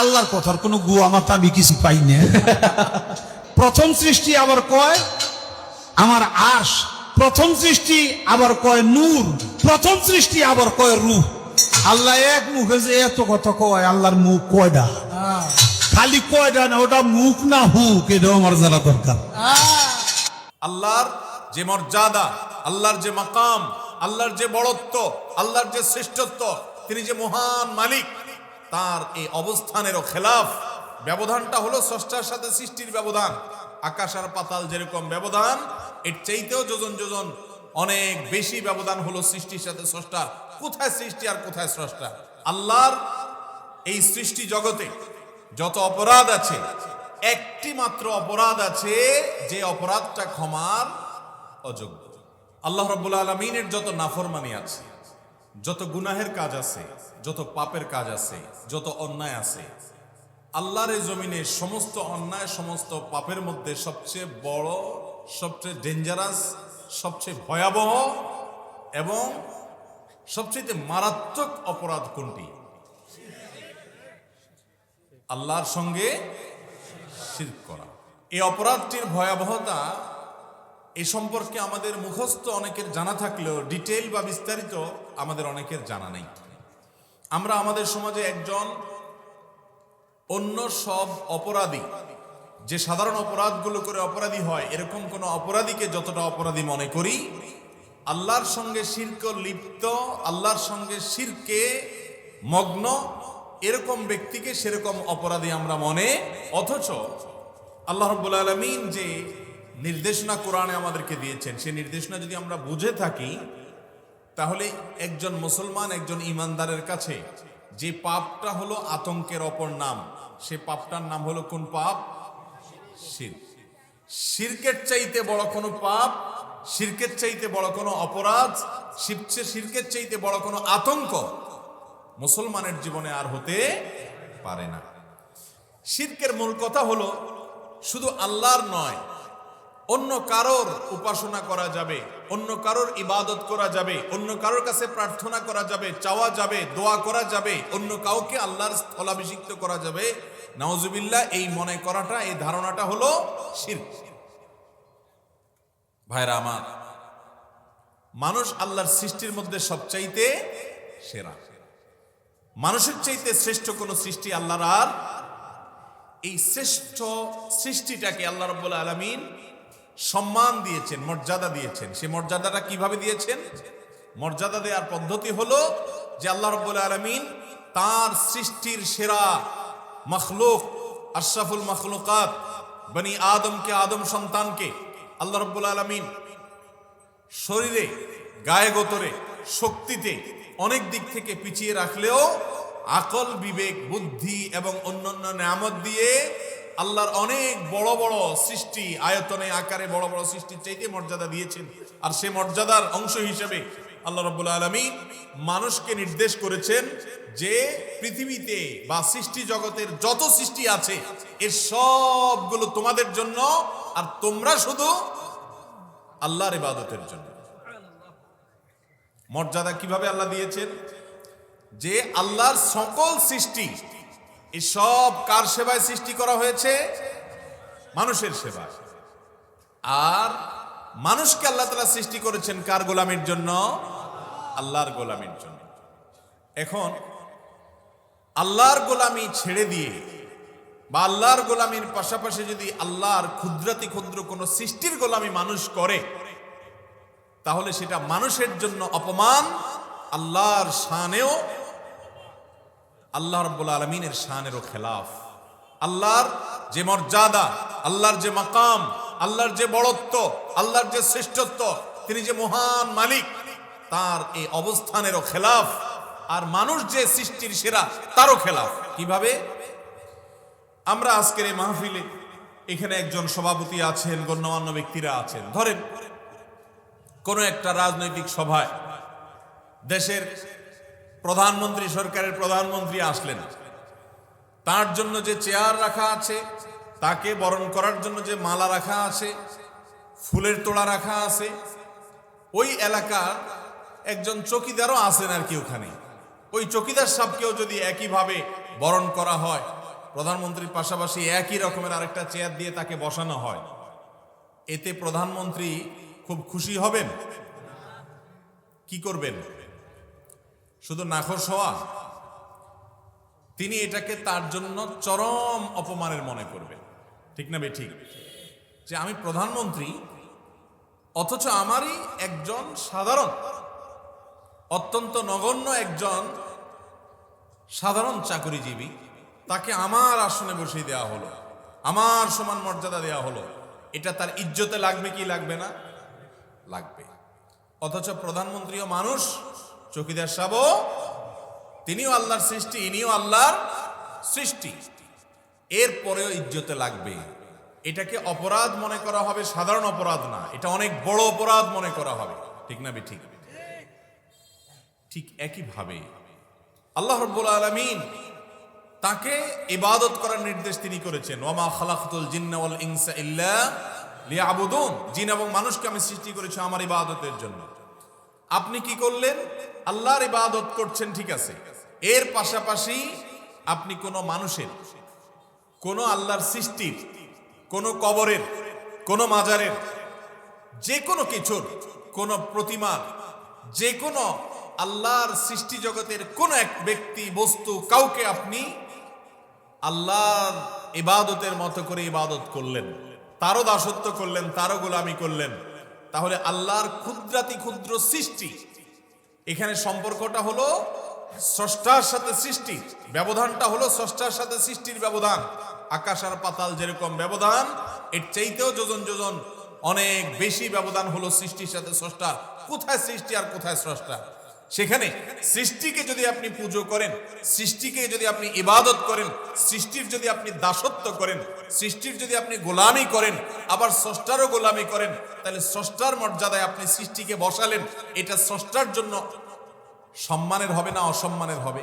আল্লাহর কথার কোনো মাথা আমি কিছু পাই না। প্রথম সৃষ্টি আবার কয়, আমার আশ। প্রথম সৃষ্টি আবার কয় নূর। প্রথম সৃষ্টি আবার কয় রূহ। আল্লাহ এক মুখে যে এত কথা কয়, আল্লাহর মুখ কয়টা খালি কয়টা না, ওটা মুখ না হুক, এটাও আমার জানা দরকার। আল্লাহর যে মর্যাদা, আল্লাহর যে মাকাম, আল্লাহর যে বড়ত্ব, আল্লাহর যে শ্রেষ্ঠত্ব, তিনি যে মহান মালিক তার এই অবস্থানেরও খেলাফ। ব্যবধানটা হলো স্রষ্টার সাথে সৃষ্টির ব্যবধান। আকাশ আর পাতাল যেরকম ব্যবধান, এর চাইতেও যোজন যোজন অনেক বেশি ব্যবধান হলো সৃষ্টির সাথে স্রষ্টার কোথায় সৃষ্টি আর কোথায় স্রষ্টা? আল্লাহর এই সৃষ্টি জগতে যত অপরাধ আছে, একটি মাত্র অপরাধ আছে, যে অপরাধটা ক্ষমার অযোগ্য। আল্লাহ রব্বুল আলমিনের যত নাফরমানি আছে যত গুনাহের কাজ আছে, যত পাপের কাজ আছে, যত অন্যায় আছে, আল্লাহর এই জমিনে সমস্ত অন্যায়, সমস্ত পাপের মধ্যে সবচেয়ে বড়, সবচেয়ে ডেঞ্জারাস সবচেয়ে ভয়াবহ এবং সবচেয়ে মারাত্মক অপরাধ কোনটি? আল্লাহর সঙ্গে শিরক করা। এই অপরাধটির ভয়াবহতা এ সম্পর্কে আমাদের মুখস্থ অনেকের জানা থাকলেও ডিটেইল বা বিস্তারিত আমাদের অনেকের জানা নেই। আমরা আমাদের সমাজে একজন অন্য সব অপরাধী, যে সাধারণ অপরাধগুলো করে অপরাধী হয়, এরকম কোন অপরাধীকে যতটা অপরাধী মনে করি, আল্লাহর সঙ্গে শির্ক লিপ্ত, আল্লাহর সঙ্গে শিরকে মগ্ন, এরকম ব্যক্তিকে সেরকম অপরাধী আমরা মনে, অথচ আল্লাহ রব্বুল আলমিন যে নির্দেশনা কোরআনে আমাদেরকে দিয়েছেন। সেই নির্দেশনা যদি আমরা বুঝে থাকি, তাহলে একজন মুসলমান, একজন ইমানদারের কাছে যে পাপটা হলো আতঙ্কের অপর নাম, সে পাপটার নাম হলো কোন পাপ? শিরক শিরকের চাইতে বড় কোনো পাপ, শিরকের চাইতে বড় কোনো অপরাধ শিবচে শিরকের চাইতে বড় কোনো আতঙ্ক মুসলমানের জীবনে আর হতে পারে না। শিরকের মূল কথা হলো শুধু আল্লাহর নয় অন্য কারোর উপাসনা করা যাবে, অন্য কারোর ইবাদত করা যাবে, অন্য কারোর কাছে প্রার্থনা করা যাবে, চাওয়া যাবে, দোয়া করা যাবে, অন্য কাউকে আল্লাহর স্থলাভিষিক্ত করা যাবে। নওজুবিল্লাহ এই মনে করাটা, এই ধারণাটা হলো শির। ভাইরা আমার, মানুষ আল্লাহর সৃষ্টির মধ্যে সবচাইতে সেরা। মানুষের চাইতে শ্রেষ্ঠ কোন সৃষ্টি আল্লাহর আর এই শ্রেষ্ঠ সৃষ্টিটাকে আল্লাহ রব্বুল আলমিন সম্মান দিয়েছেন, মর্যাদা দিয়েছেন। সে মর্যাদাটা কীভাবে দিয়েছেন? মর্যাদা দেওয়ার পদ্ধতি হলো যে আল্লাহ রব্বুল আলমিন তার সৃষ্টির সেরা মখলুক, আশরাফুল মখলুকাত, বনি আদমকে, আদম সন্তানকে আল্লাহ রব্বুল আলমিন শরীরে, গায়ে গোতরে, শক্তিতে অনেক দিক থেকে পিছিয়ে রাখলেও আকল, বিবেক, বুদ্ধি এবং অন্যান্য নামত দিয়ে আল্লাহর অনেক বড় বড় সৃষ্টি, আয়তনে আকারে বড় বড় সৃষ্টির চাইতে মর্যাদা দিয়েছেন। আর সে মর্যাদার অংশ হিসেবে আল্লাহ রব্বুল আলমী মানুষকে নির্দেশ করেছেন যে পৃথিবীতে বা সৃষ্টি জগতের যত সৃষ্টি আছে, এর সবগুলো তোমাদের জন্য, আর তোমরা শুধু আল্লাহর ইবাদতের জন্য। মর্যাদা কীভাবে আল্লাহ দিয়েছেন? যে আল্লাহর সকল সৃষ্টি এই সব কার সেবায় সৃষ্টি করা হয়েছে? মানুষের সেবায় আর মানুষকে আল্লাহ তালা সৃষ্টি করেছেন কার গোলামের জন্য? আল্লাহর গোলামের জন্য। এখন আল্লাহর গোলামি ছেড়ে দিয়ে বা আল্লাহর গোলামির পাশাপাশি যদি আল্লাহর ক্ষুদ্রাতি ক্ষুদ্র কোনো সৃষ্টির গোলামি মানুষ করে, তাহলে সেটা মানুষের জন্য অপমান, আল্লাহর শানেও আল্লাহ রব্বুল আলমিনের শানেরও খেলাফ। আল্লাহর যে মর্যাদা, আল্লাহর যে মাকাম, আল্লাহর যে বড়ত্ব, আল্লাহর যে শ্রেষ্ঠত্ব, তিনি যে মহান মালিক, তার এই অবস্থানেরও খেলাফ। আর মানুষ যে সৃষ্টির সেরা, তারও খেলাফ। কীভাবে? আমরা আজকের এই মাহফিলে এখানে একজন সভাপতি আছেন, গণ্যমান্য ব্যক্তিরা আছেন। ধরেন, কোনো একটা রাজনৈতিক সভায় দেশের প্রধানমন্ত্রী, সরকারের প্রধানমন্ত্রী আসলেন। তার জন্য যে চেয়ার রাখা আছে, তাকে বরণ করার জন্য যে মালা রাখা আছে, ফুলের তোড়া রাখা আছে, ওই এলাকার একজন চকিদারও আছেন আর কি ওখানে। ওই চকিদার সাহেবকেও যদি একইভাবে বরণ করা হয়, প্রধানমন্ত্রীর পাশাপাশি একই রকমের আরেকটা চেয়ার দিয়ে তাকে বসানো হয়, এতে প্রধানমন্ত্রী খুব খুশি হবেন? কি করবেন? শুধু নাখোশ হওয়া? তিনি এটাকে তার জন্য চরম অপমানের মনে করবেন। ঠিক না বে ঠিক? যে আমি প্রধানমন্ত্রী, অথচ আমারই একজন সাধারণ, অত্যন্ত নগণ্য একজন সাধারণ চাকরিজীবী, তাকে আমার আসনে বসিয়ে দেওয়া হলো, আমার সমান মর্যাদা দেওয়া হলো। এটা তার ইজ্জতে লাগবে কি লাগবে না? লাগবে। অথচ প্রধানমন্ত্রীও মানুষ চকিদার সাহেব তিনিও আল্লাহর সৃষ্টি, ইনিও আল্লাহর সৃষ্টি। এরপরেও ইজ্জতে লাগবে। এটাকে অপরাধ মনে করা হবে, সাধারণ অপরাধ না। এটা অনেক বড় অপরাধ মনে করা হবে। ঠিক না ঠিক? ঠিক একইভাবে আল্লাহ রব্বুল আলমিন তাকে ইবাদত করার নির্দেশ তিনি করেছেন। ওমা খালাকুল জিন্নাওয়াল ইনসা ইল্লা লিয়াবুদুন। জিন এবং মানুষকে আমি সৃষ্টি করেছি আমার ইবাদতের জন্য। আপনি কি করলেন? আল্লাহর ইবাদত করছেন, ঠিক আছে। এর পাশাপাশি আপনি কোনো মানুষের, কোনো আল্লাহর সৃষ্টির, কোনো কবরের, কোনো মাজারের, যে কোনো কিছুর, কোনো প্রতিমার, যে কোনো আল্লাহর সৃষ্টি জগতের কোন এক ব্যক্তি, বস্তু, কাউকে আপনি আল্লাহর ইবাদতের মতো করে ইবাদত করলেন। তারও দাসত্ব করলেন, তারও গোলামি করলেন। তাহলে আল্লাহর ক্ষুদ্রাতি ক্ষুদ্র সৃষ্টি। এখানে সম্পর্কটা হলো স্রষ্টার সাথে সৃষ্টি, ব্যবধানটা হলো স্রষ্টার সাথে সৃষ্টির ব্যবধান। আকাশ আর পাতাল যেরকম ব্যবধান, এর চাইতেও যোজন যোজন অনেক বেশি ব্যবধান হলো সৃষ্টির সাথে স্রষ্টার। কোথায় সৃষ্টি আর কোথায় স্রষ্টা সেখানে সৃষ্টিকে যদি আপনি পুজো করেন, সৃষ্টিকে যদি আপনি ইবাদত করেন, সৃষ্টির যদি আপনি দাসত্ব করেন, সৃষ্টির যদি আপনি গোলামি করেন, আবার স্রষ্টারও গোলামি করেন, তাহলে স্রষ্টার মর্যাদায় আপনি সৃষ্টিকে বসালেন, এটা স্রষ্টার জন্য সম্মানের হবে না অসম্মানের হবে?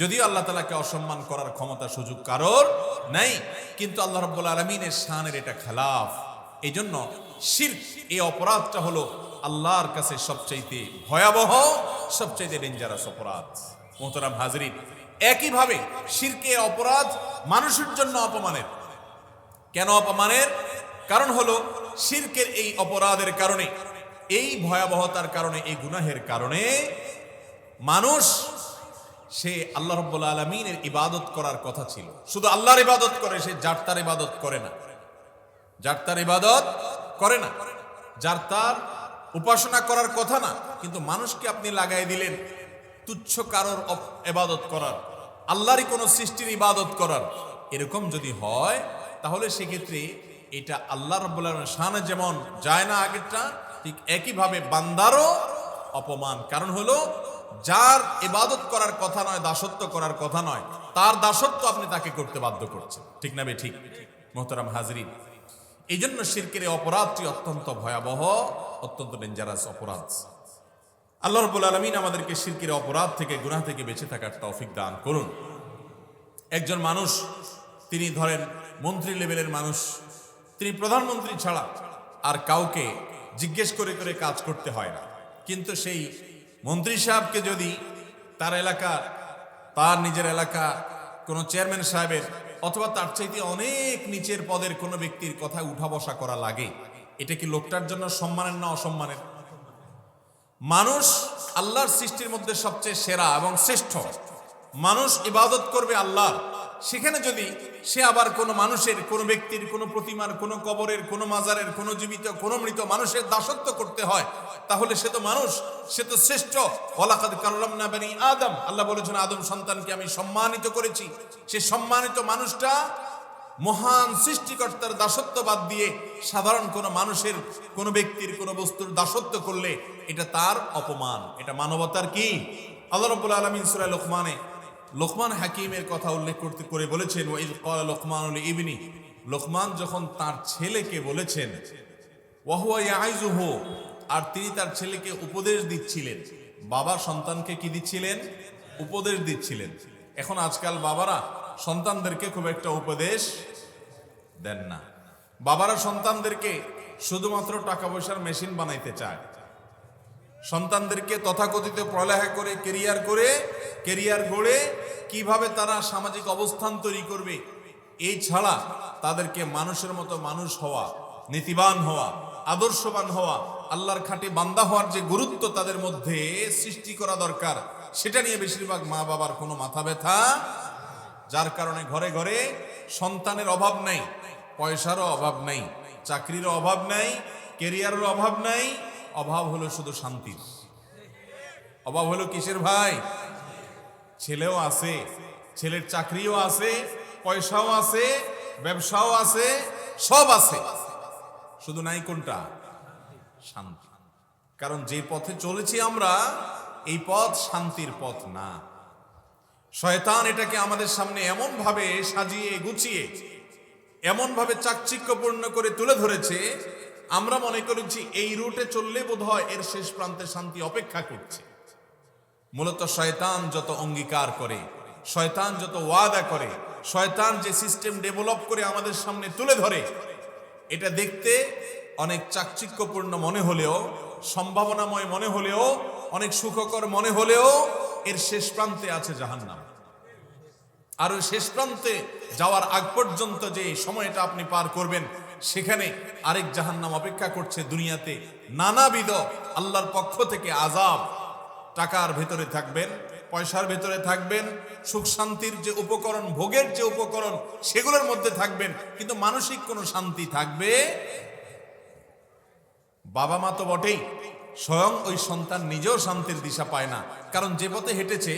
যদিও আল্লাহ তালাকে অসম্মান করার ক্ষমতা সুযোগ কারোর নাই, কিন্তু আল্লাহ রব্বুল আলমিনের শানের এটা খেলাফ। এই জন্য শির এই অপরাধটা হলো আল্লাহর কাছে সবচাইতে ভয়াবহ, সবচাইতে ডেঞ্জারাস অপরাধ। মোহতরাম হাজরিন, একইভাবে শিরকে অপরাধ মানুষের জন্য অপমানের। কেন অপমানের? কারণ হলো শিরকের এই অপরাধের কারণে, এই ভয়াবহতার কারণে, এই গুনাহের কারণে মানুষ, সে আল্লাহ রব্বুল আলমিনের ইবাদত করার কথা ছিল। শুধু আল্লাহর ইবাদত করে, সে যার তার ইবাদত করে না। যার তার ইবাদত করে না। যার তার উপাসনা করার কথা না, কিন্তু মানুষকে আপনি লাগাই দিলেন তুচ্ছ কারোর ইবাদত করার, আল্লাহরই কোনো সৃষ্টির ইবাদত করার। এরকম যদি হয়, তাহলে সেক্ষেত্রে এটা আল্লাহ রব্বুল্লাহ শানে যেমন যায় না আগেরটা, ঠিক একইভাবে বান্দারও অপমান। কারণ হলো, যার ইবাদত করার কথা নয়, দাসত্ব করার কথা নয়, তার দাসত্ব আপনি তাকে করতে বাধ্য করছেন। ঠিক না ঠিক? মোহতারাম হাজরিন এই জন্য শিরকের অপরাধটি অত্যন্ত ভয়াবহ। অত্যন্ত ডেঞ্জারাস অপরাধ। আল্লাহ রব্বুল আলমিন আমাদেরকে শিরকের অপরাধ থেকে, গুনাহ থেকে বেঁচে থাকার তৌফিক দান করুন। একজন মানুষ, তিনি ধরেন মন্ত্রী লেভেলের মানুষ, তিনি প্রধানমন্ত্রী ছাড়া আর কাউকে জিজ্ঞেস করে করে কাজ করতে হয় না। কিন্তু সেই মন্ত্রী সাহেবকে যদি তার এলাকার তার নিজের এলাকা, কোনো চেয়ারম্যান সাহেবের অথবা তার চাইতে অনেক নিচের পদের কোনো ব্যক্তির কথা উঠা বসা করা লাগে এটা কি লোকটার জন্য সম্মানের না অসম্মানের? মানুষ আল্লাহর সৃষ্টির মধ্যে সবচেয়ে সেরা এবং শ্রেষ্ঠ। মানুষ ইবাদত করবে আল্লাহ সেখানে যদি সে আবার কোনো মানুষের, কোনো ব্যক্তির, কোনো প্রতিমার, কোনো কবরের, কোনো মাজারের, কোনো জীবিত, কোনো মৃত মানুষের দাসত্ব করতে হয়, তাহলে সে তো মানুষ, সে তো শ্রেষ্ঠ। ওলাকাদ কাল্লাম না বানি আদম। আল্লাহ বলেছেন, আদম সন্তানকে আমি সম্মানিত করেছি। সে সম্মানিত মানুষটা মহান সৃষ্টিকর্তার দাসত্ব বাদ দিয়ে সাধারণ কোনো মানুষের, কোনো ব্যক্তির, কোনো বস্তুর দাসত্ব করলে এটা তার অপমান। এটা মানবতার কি? আল্লাহ রব্বুল আলমিন সুরায় লোকমানে, লোকমান হাকিমের কথা উল্লেখ করতে, করে বলেছেন লোকমান ইবনি লোকমান যখন তার ছেলেকে বলেছেন, ওয়াহুয়া আর তিনি তার ছেলেকে উপদেশ দিচ্ছিলেন, বাবা সন্তানকে কি দিচ্ছিলেন? উপদেশ দিচ্ছিলেন। এখন আজকাল বাবারা সন্তানদেরকে খুব একটা উপদেশ দেন না। বাবারা সন্তানদেরকে শুধুমাত্র টাকা পয়সার মেশিন বানাইতে চায়। সন্তানদেরকে তথাকথিত পড়ালেখা করে, কেরিয়ার করে, কেরিয়ার গড়ে কীভাবে তারা সামাজিক অবস্থান তৈরি করবে, এই ছাড়া তাদেরকে মানুষের মতো মানুষ হওয়া, নীতিবান হওয়া, আদর্শবান হওয়া, আল্লাহর খাঁটি বান্দা হওয়ার যে গুরুত্ব তাদের মধ্যে সৃষ্টি করা দরকার, সেটা নিয়ে বেশিরভাগ মা বাবার কোনো মাথা ব্যথা যার কারণে ঘরে ঘরে সন্তানের অভাব নাই, পয়সারও অভাব নাই, চাকরিরও অভাব নাই কেরিয়ারের অভাব নাই, অভাব হলো শুধু শান্তির অভাব হলো কিসের ভাই? ছেলেও আছে, ছেলের চাকরিও আছে, পয়সাও আছে, ব্যবসাও আছে, সব আছে। শুধু নাই কোনটা? শান্তি। কারণ যে পথে চলেছি আমরা, এই পথ শান্তির পথ না। শয়তান এটাকে আমাদের সামনে এমন ভাবে সাজিয়ে, গুছিয়ে এমন ভাবে চাকচিক্যপূর্ণ করে তুলে ধরেছে, আমরা মনে করেছি এই রুটে চললে বোধ হয় এর শেষ প্রান্তে শান্তি অপেক্ষা করছে। মূলত শয়তান যত অঙ্গীকার করে, শয়তান যত ওয়াদা করে, শয়তান যে সিস্টেম ডেভেলপ করে আমাদের সামনে তুলে ধরে, এটা দেখতে অনেক চাকচিক্যপূর্ণ মনে হলেও, সম্ভাবনাময় মনে হলেও, অনেক সুখকর মনে হলেও এর শেষ প্রান্তে আছে জাহান্নাম। আর ওই শেষ প্রান্তে যাওয়ার আগ পর্যন্ত যে সময়টা আপনি পার করবেন, সেখানে আরেক জাহান্নাম অপেক্ষা করছে দুনিয়াতে। নানাবিধ আল্লাহর পক্ষ থেকে আজাব টাকার ভেতরে থাকবেন, পয়সার ভেতরে থাকবেন, সুখ শান্তির যে উপকরণ, ভোগের যে উপকরণ, সেগুলোর মধ্যে থাকবেন। কিন্তু মানসিক কোনো শান্তি থাকবে? বাবা মা তো বটেই, স্বয়ং ওই সন্তান নিজেও শান্তির দিশা পায় না। কারণ যে পথে হেঁটেছে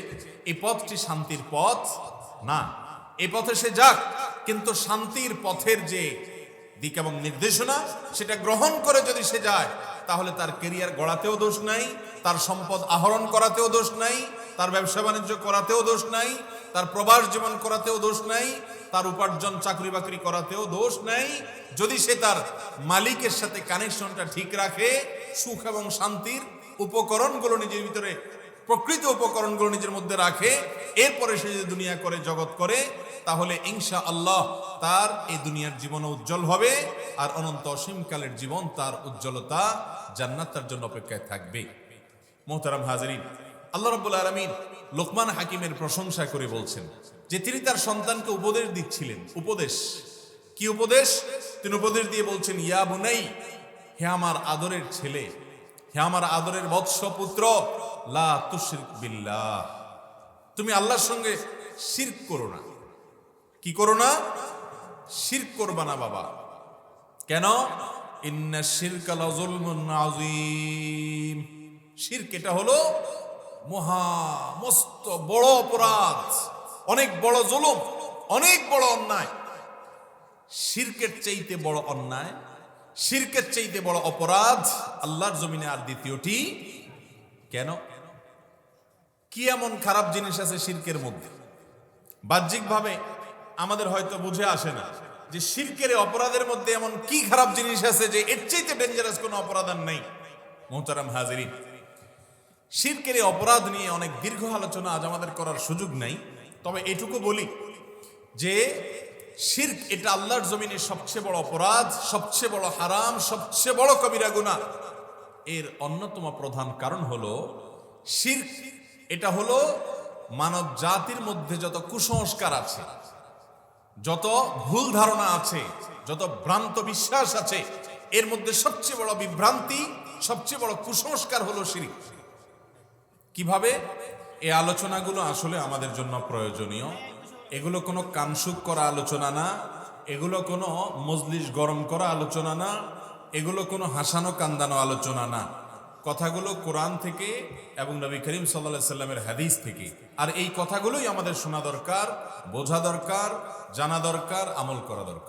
এই পথটি শান্তির পথ। না এই পথে সে যাক, কিন্তু শান্তির পথের যে দিক এবং নির্দেশনা, সেটা গ্রহণ করে যদি সে যায়, তাহলে তার কেরিয়ার গড়াতেও দোষ নাই, তার সম্পদ আহরণ করাতেও দোষ নাই, তার ব্যবসা বাণিজ্য করাতেও দোষ নাই, তার প্রবাস জীবন করাতেও দোষ নাই, তার উপার্জন, চাকরি বাকরি করাতেও দোষ নাই, যদি সে তার মালিকের সাথে কানেকশনটা ঠিক রাখে, সুখ এবং শান্তির উপকরণগুলো নিজের ভিতরে প্রকৃত উপকরণগুলো নিজের মধ্যে রাখে, এরপরে সে যদি দুনিয়া করে, জগৎ করে, তাহলে ইনশা আল্লাহ তার এই দুনিয়ার জীবন উজ্জ্বল হবে, আর অনন্ত অসীমকালের জীবন তার উজ্জ্বলতা জান্নাত তার জন্য অপেক্ষায় থাকবে মোহতারাম হাজারিন, আল্লাহ রব্বুল আলমিন লোকমান হাকিমের প্রশংসা করে বলছেন যে তিনি তার সন্তানকে উপদেশ দিচ্ছিলেন। উপদেশ? কি উপদেশ? তিনি উপদেশ দিয়ে বলছেন, ইয়া বুনাই, হে আমার আদরের ছেলে হে আমার আদরের বৎস পুত্র লা তুশরিক বিল্লাহ। তুমি আল্লাহর সঙ্গে শিরক করো না। কি করো না? শিরক করবা না বাবা। কেন? ইন্না শিরকা লাযুলমুন আযীম। শিরক এটা হলো মহা মস্ত বড় অপরাধ, অনেক বড় জুলুম, অনেক বড় অন্যায়। শিরকের চাইতে বড় অন্যায় শিরকের চাইতে বড় অপরাধ আল্লাহর জমিনে আর দ্বিতীয়টি কেন? কি এমন খারাপ জিনিস আছে শিরকের মধ্যে? বাহ্যিকভাবে আমাদের হয়তো বুঝে আসে না যে শিরকের অপরাধের মধ্যে এমন কি খারাপ জিনিস আছে যে এর চাইতে ডেঞ্জারাস কোনো অপরাধ আর নেই। মোহতারাম হাজিরিন, শিরকের অপরাধ নিয়ে অনেক দীর্ঘ আলোচনা আজ আমাদের করার সুযোগ নাই। তবে এটুকু বলি যে শির্ক, এটা আল্লাহর জমিনে সবচেয়ে বড় অপরাধ, সবচেয়ে বড় হারাম, সবচেয়ে বড় কবিরা গুনাহ। এর অন্যতম প্রধান কারণ হলো শির্ক, এটা হলো মানব জাতির মধ্যে যত কুসংস্কার আছে, যত ভুল ধারণা আছে, যত ভ্রান্ত বিশ্বাস আছে, এর মধ্যে সবচেয়ে বড় বিভ্রান্তি, সবচেয়ে বড় কুসংস্কার হলো শিরিক। কীভাবে? এই আলোচনাগুলো আসলে আমাদের জন্য প্রয়োজনীয়। এগুলো কোনো কামসুক করা আলোচনা না, এগুলো কোনো মজলিস গরম করা আলোচনা না, এগুলো কোনো হাসানো কান্দানো আলোচনা না। কথাগুলো কোরআন থেকে এবং নবী করিম সাল্লা সাল্লামের হাদিস থেকে। আর এই কথাগুলোই আমাদের শোনা দরকার, বোঝা দরকার, জানা দরকার, আমল করা দরকার।